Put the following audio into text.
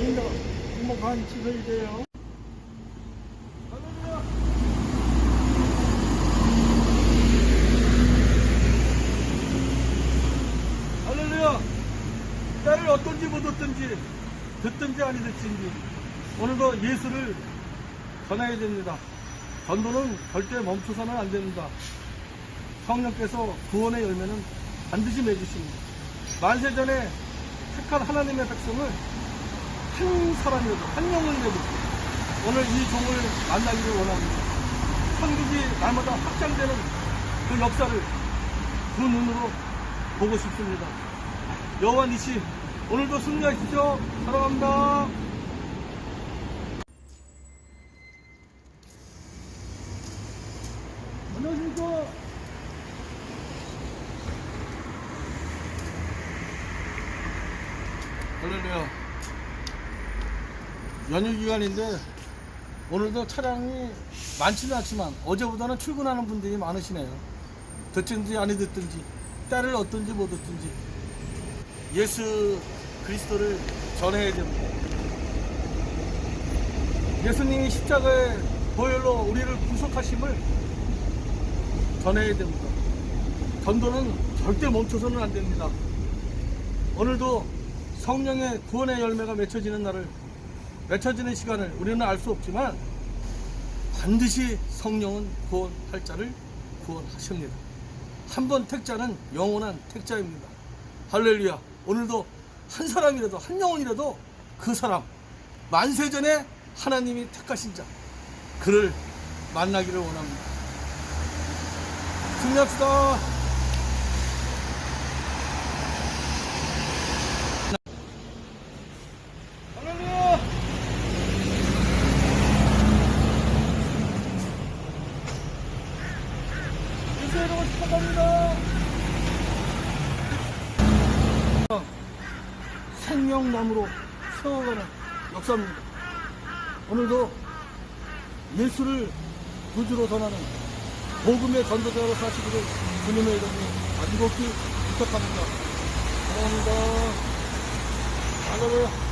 아닙니다. 행복한 추석이 돼요. 할렐루야! 때를 어떤지 못 얻든지, 듣든지 아니 듣든지, 오늘도 예수를 전해야 됩니다. 전도는 절대 멈춰서는 안 됩니다. 성령께서 구원의 열매는 반드시 맺으십니다. 만세 전에 택한 하나님의 백성을 한 사람이라도, 한 영혼이라도 오늘 이 종을 만나기를 원합니다. 천국이 날마다 확장되는 그 역사를 두 눈으로 보고 싶습니다. 여호와 니시 오늘도 승리하십시오. 사랑합니다. 안녕하십니까. 할렐루야. 연휴 기간인데 오늘도 차량이 많지는 않지만 어제보다는 출근하는 분들이 많으시네요. 듣든지 아니 듣든지 때를 얻든지 못 얻든지 예수 그리스도를 전해야 됩니다. 예수님이 십자가의 보혈로 우리를 구속하심을 전해야 됩니다. 전도는 절대 멈춰서는 안 됩니다. 오늘도 성령의 구원의 열매가 맺혀지는 날을 맺혀지는 시간을 우리는 알 수 없지만 반드시 성령은 구원할 자를 구원하십니다. 한 번 택자는 영원한 택자입니다. 할렐루야. 오늘도 한 사람이라도 한 영혼이라도 그 사람 만세전에 하나님이 택하신 자 그를 만나기를 원합니다. 승리합시다. 할렐루야. 축복합니다. 생명나무로 세워가는 역사입니다. 오늘도 예수를 구주로 전하는 복음의 전도자로 사시기를 주님의 이름으로 간곡히 부탁합니다. 사랑합니다. 할렐루야.